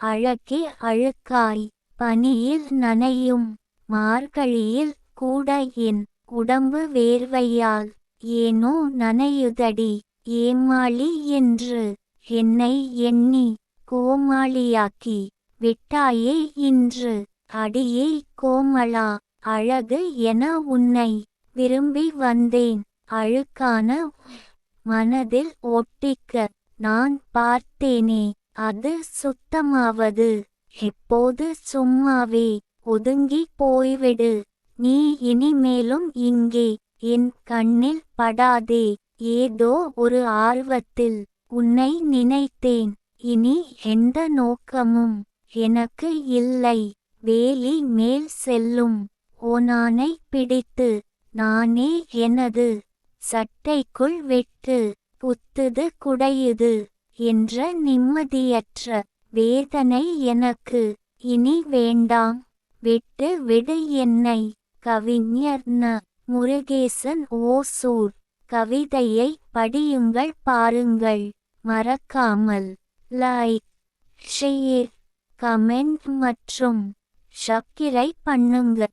அழகே அழுக்காய் பனியில் நனையும் மார்கழியில் கூட என் உடம்பு வேர்வையால் ஏனோ நனையுதடி ஏமாளி என்று என்னை எண்ணி கோமாளியாக்கி விட்டாயே இன்று அடியே கோமளா அழகு என உன்னை விரும்பி வந்தேன் அழுக்கான மனதில் ஒட்டிக்க நான் பார்த்தேனே அது சுத்தமாவது. எப்போது சும்மாவே ஒதுங்கி போய்விடு. நீ இனிமேலும் இங்கே என் கண்ணில் படாதே. ஏதோ ஒரு ஆர்வத்தில் உன்னை நினைத்தேன். இனி எந்த நோக்கமும் எனக்கு இல்லை. வேலி மேல் செல்லும். ஓனானை பிடித்து நானே எனது சட்டைக்குள் வெட்டு புத்துது குடையுது. என்ற நிம்மதியற்ற வேதனை எனக்கு. இனி வேண்டாம். விட்டு விடு என்னை. கவிஞர் ந. முருகேசன் ஓசூர். கவிதையை படியுங்கள் பாருங்கள். மறக்காமல் லைக் ஷேர் கமெண்ட் மற்றும் சப்ஸ்கிரைப் பண்ணுங்க.